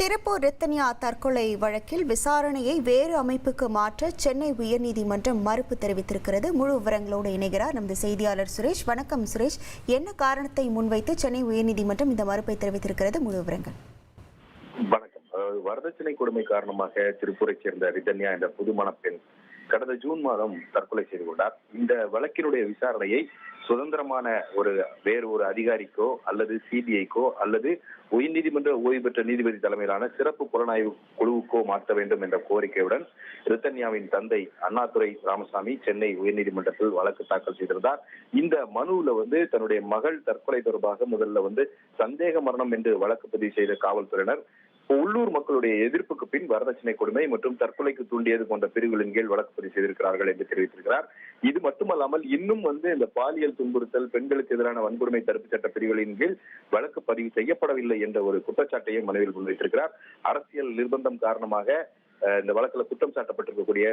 திருப்பூர் ரத்தனியா தற்கொலை வழக்கில் விசாரணையை வேறு அமைப்புக்கு மாற்ற சென்னை உயர்நீதிமன்றம் மறுப்பு தெரிவித்திருக்கிறது. முழு விவரங்களோடு இணைகிறார் நமது செய்தியாளர் சுரேஷ். வணக்கம் சுரேஷ். என்ன காரணத்தை முன்வைத்து சென்னை உயர்நீதிமன்றம் இந்த மறுப்பை தெரிவித்திருக்கிறது? முழு விவரங்கள். வணக்கம். வரதட்சணை கொடுமை காரணமாக திருப்பூரை சேர்ந்த ரிதன்யா என்ற புதுமண பெண் கடந்த ஜூன் மாதம் தற்கொலை செய்து கொண்டார். இந்த வழக்கினுடைய விசாரணையை சுதந்திரமான ஒரு வேறு ஒரு அதிகாரிக்கோ அல்லது சிபிஐக்கோ அல்லது உயர்நீதிமன்ற ஓய்வு பெற்ற நீதிபதி தலைமையிலான சிறப்பு புலனாய்வு குழுவுக்கோ மாற்ற வேண்டும் என்ற கோரிக்கையுடன் ரித்தன்யாவின் தந்தை அண்ணாதுரை ராமசாமி சென்னை உயர்நீதிமன்றத்தில் வழக்கு தாக்கல் செய்திருந்தார். இந்த மனுவில் வந்து தன்னுடைய மகள் தற்கொலை தொடர்பாக முதல்ல வந்து சந்தேக மரணம் என்று வழக்கு பதிவு செய்த காவல்துறையினர் உள்ளூர் மக்களுடைய எதிர்ப்புக்கு பின் வரதட்சணை கொடுமை மற்றும் தற்கொலைக்கு தூண்டியது போன்ற பிரிவுகளின் கீழ் வழக்கு பதிவு செய்திருக்கிறார்கள் என்று தெரிவித்திருக்கிறார். இது மட்டுமல்லாமல் இன்னும் வந்து இந்த பாலியல் துன்புறுத்தல் பெண்களுக்கு எதிரான வன்கொடுமை தடுப்பு சட்ட பிரிவுகளின் கீழ் வழக்கு பதிவு செய்யப்படவில்லை என்ற ஒரு குற்றச்சாட்டையும் மனுவில் முன்வைத்திருக்கிறார். அரசியல் நிர்பந்தம் காரணமாக இந்த வழக்குல குற்றம் சாட்டப்பட்டிருக்கக்கூடிய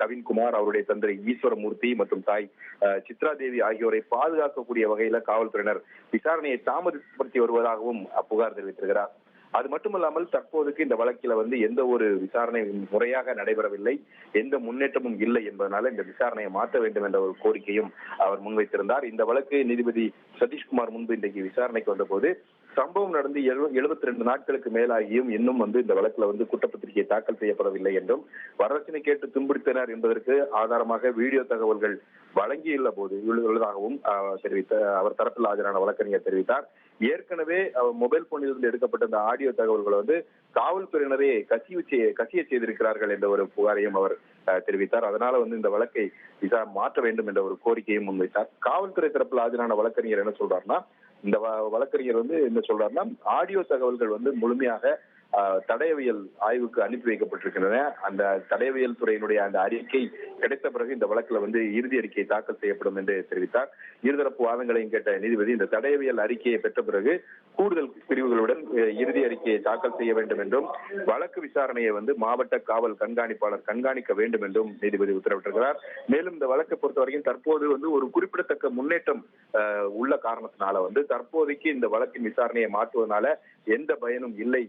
கவின்குமார் அவருடைய தந்தை ஈஸ்வரமூர்த்தி மற்றும் தாய் அஹ், சித்ரா தேவி ஆகியோரை பாதுகாக்கக்கூடிய வகையில காவல்துறையினர் விசாரணையை தாமதப்படுத்தி வருவதாகவும் புகார் தெரிவித்திருக்கிறார். அது மட்டுமல்லாமல் தற்போதைக்கு இந்த வழக்கில வந்து எந்த ஒரு விசாரணை முறையாக நடைபெறவில்லை எந்த முன்னேற்றமும் இல்லை என்பதனால இந்த விசாரணையை மாற்ற வேண்டும் என்ற ஒரு கோரிக்கையும் அவர் முன்வைத்திருந்தார். இந்த வழக்கு நீதிபதி சதீஷ்குமார் முன்பு இன்றைக்கு விசாரணைக்கு வந்தபோது சம்பவம் நடந்து எழுபத்தி ரெண்டு நாட்களுக்கு மேலாகியும் இன்னும் வந்து இந்த வழக்குல வந்து குற்றப்பத்திரிகை தாக்கல் செய்யப்படவில்லை என்றும் வரதட்சணை கேட்டு துன்புறுத்தினர் என்பதற்கு ஆதாரமாக வீடியோ தகவல்கள் வழங்கியுள்ள போது உள்ளதாகவும் தெரிவித்த அவர் தரப்பில் ஆஜரான வழக்கறிஞர் தெரிவித்தார். ஏற்கனவே அவர் மொபைல் போனில் இருந்து எடுக்கப்பட்ட இந்த ஆடியோ தகவல்களை வந்து காவல்துறையினரே கசிவு செய்- கசிய செய்திருக்கிறார்கள் என்ற ஒரு புகாரையும் அவர் தெரிவித்தார். அதனால வந்து இந்த வழக்கை விசா மாற்ற வேண்டும் என்ற ஒரு கோரிக்கையும் முன்வைத்தார். காவல்துறை தரப்பில் ஆஜரான வழக்கறிஞர் என்ன சொல்றாருன்னா இந்த வ- வழக்கறிஞர் வந்து என்ன சொல்றாருன்னா ஆடியோ தகவல்கள் வந்து முழுமையாக தடயவியல் ஆய்வுக்கு அனுப்பி வைக்கப்பட்டிருக்கின்றன. அந்த தடயவியல் துறையினுடைய அந்த அறிக்கை கிடைத்த பிறகு இந்த வழக்குல வந்து இறுதி அறிக்கை தாக்கல் செய்யப்படும் என்று தெரிவித்தார். இருதரப்பு வாதங்களையும் கேட்ட நீதிபதி இந்த தடயவியல் அறிக்கையை பெற்ற பிறகு கூடுதல் பிரிவுகளுடன் இறுதி அறிக்கையை தாக்கல் செய்ய வேண்டும் என்றும் வழக்கு விசாரணையை வந்து மாவட்ட காவல் கண்காணிப்பாளர் கண்காணிக்க வேண்டும் என்றும் நீதிபதி உத்தரவிட்டிருக்கிறார். மேலும் இந்த வழக்கை பொறுத்தவரைக்கும் தற்போது வந்து ஒரு குறிப்பிடத்தக்க முன்னேற்றம் அஹ், உள்ள காரணத்தினால வந்து தற்போதைக்கு இந்த வழக்கின் விசாரணையை மாற்றுவதனால எந்த பயனும் இல்லை